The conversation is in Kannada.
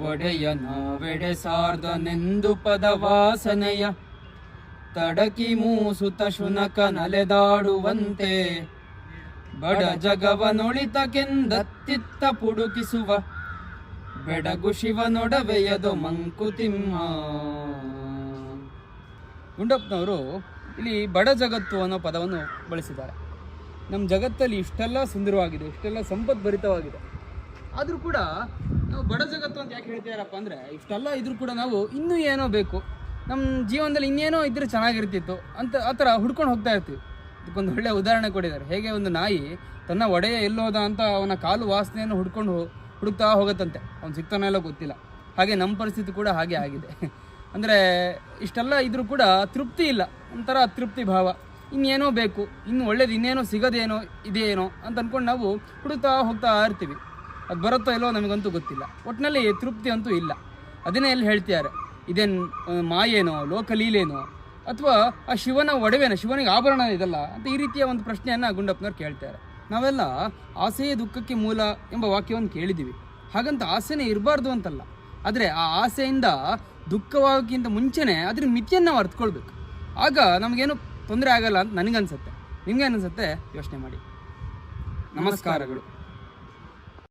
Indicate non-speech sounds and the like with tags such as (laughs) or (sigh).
ಒಡೆಯನ ಸಾರ್ದನೆಂದು ಪದವಾಸನೆಯ. ತಡಕಿ ಮೂಸುತ ಶುನಕ ನಲೆದಾಡುವಂತೆ. ಬಡ ಜಗವನೊಳಿತಕೆಂದತ್ತಿತ್ತ ಪುಡುಕಿಸುವ. ಬೆಡಗು ಶಿವನೊಡವೆಯದು ಮಂಕುತಿಮ್ಮ. ಗುಂಡಪ್ಪನವರು ಇಲ್ಲಿ ಬಡ ಜಗತ್ತು ಅನ್ನೋ ಪದವನ್ನು ಬಳಸಿದ್ದಾರೆ. ನಮ್ಮ ಜಗತ್ತಲ್ಲಿ ಇಷ್ಟೆಲ್ಲ ಸುಂದರವಾಗಿದೆ, ಇಷ್ಟೆಲ್ಲ ಸಂಪದ್ಭರಿತವಾಗಿದೆ. ಆದರೂ ಕೂಡ ನಾವು ಬಡ ಜಗತ್ತು ಅಂತ ಯಾಕೆ ಹೇಳ್ತೀರಪ್ಪ ಅಂದರೆ, ಇಷ್ಟೆಲ್ಲ ಇದ್ರೂ ಕೂಡ ನಾವು ಇನ್ನೂ ಏನೋ ಬೇಕು. ನಮ್ಮ ಜೀವನದಲ್ಲಿ ಇನ್ನೇನೋ ಇದ್ರೆ ಚೆನ್ನಾಗಿರ್ತಿತ್ತು ಅಂತ ಆ ಥರ ಹುಡ್ಕೊಂಡು ಹೋಗ್ತಾ ಇರ್ತೀವಿ. ಇದಕ್ಕೊಂದು ಒಳ್ಳೆಯ ಉದಾಹರಣೆ ಕೊಟ್ಟಿದ್ದಾರೆ. ಹೇಗೆ ಒಂದು ನಾಯಿ ತನ್ನ ಒಡೆಯ ಎಲ್ಲೋದ ಅಂತ ಅವನ ಕಾಲು ವಾಸನೆಯನ್ನು ಹುಡ್ಕೊಂಡು ಹುಡುಕ್ತಾ ಹೋಗುತ್ತಂತೆ. ಅವ್ನು ಸಿಗ್ತಾನೆಲ್ಲ ಗೊತ್ತಿಲ್ಲ. ಹಾಗೆ ನಮ್ಮ ಪರಿಸ್ಥಿತಿ ಕೂಡ ಹಾಗೆ ಆಗಿದೆ. (laughs) ಅಂದರೆ ಇಷ್ಟೆಲ್ಲ ಇದ್ರೂ ಕೂಡ ತೃಪ್ತಿ ಇಲ್ಲ. ಒಂಥರ ಅತೃಪ್ತಿ ಭಾವ. ಇನ್ನೇನೋ ಬೇಕು. ಇನ್ನು ಒಳ್ಳೇದು ಇನ್ನೇನೋ ಸಿಗೋದೇನೋ ಇದೇನೋ ಅಂತ ಅಂದ್ಕೊಂಡು ನಾವು ಹುಡುಕ್ತಾ ಹೋಗ್ತಾ ಇರ್ತೀವಿ. ಅದು ಬರುತ್ತೋ ಇಲ್ಲೋ ನಮಗಂತೂ ಗೊತ್ತಿಲ್ಲ. ಒಟ್ಟಿನಲ್ಲಿ ತೃಪ್ತಿ ಅಂತೂ ಇಲ್ಲ. ಅದನ್ನೇ ಎಲ್ಲಿ ಹೇಳ್ತಿದ್ದಾರೆ? ಇದೇನು ಮಾಯೇನೋ, ಲೋಕಲೀಲೇನೋ? ಅಥವಾ ಆ ಶಿವನ ಒಡವೆನೋ, ಶಿವನಿಗೆ ಆಭರಣ ಇದಲ್ಲ ಅಂತ ಈ ರೀತಿಯ ಒಂದು ಪ್ರಶ್ನೆಯನ್ನು ಗುಂಡಪ್ಪನವ್ರು ಕೇಳ್ತಾರೆ ನಾವೆಲ್ಲ ಆಸೆಯೇ ದುಃಖಕ್ಕೆ ಮೂಲ ಎಂಬ ವಾಕ್ಯವನ್ನು ಕೇಳಿದ್ದೀವಿ. ಹಾಗಂತ ಆಸೆನೇ ಇರಬಾರ್ದು ಅಂತಲ್ಲ. ಆದರೆ ಆ ಆಸೆಯಿಂದ ದುಃಖವಾಗೋಕ್ಕಿಂತ ಮುಂಚೆನೇ ಅದ್ರ ಮಿತಿಯನ್ನು ನಾವು ಅರ್ಥಕೊಳ್ಬೇಕು ಆಗ ನಮಗೇನು ತೊಂದರೆ ಆಗಲ್ಲ ಅಂತ ನನಗನ್ಸುತ್ತೆ. ನಿಮ್ಗೆ ಅನಿಸುತ್ತೆ ಯೋಚನೆ ಮಾಡಿ. ನಮಸ್ಕಾರಗಳು.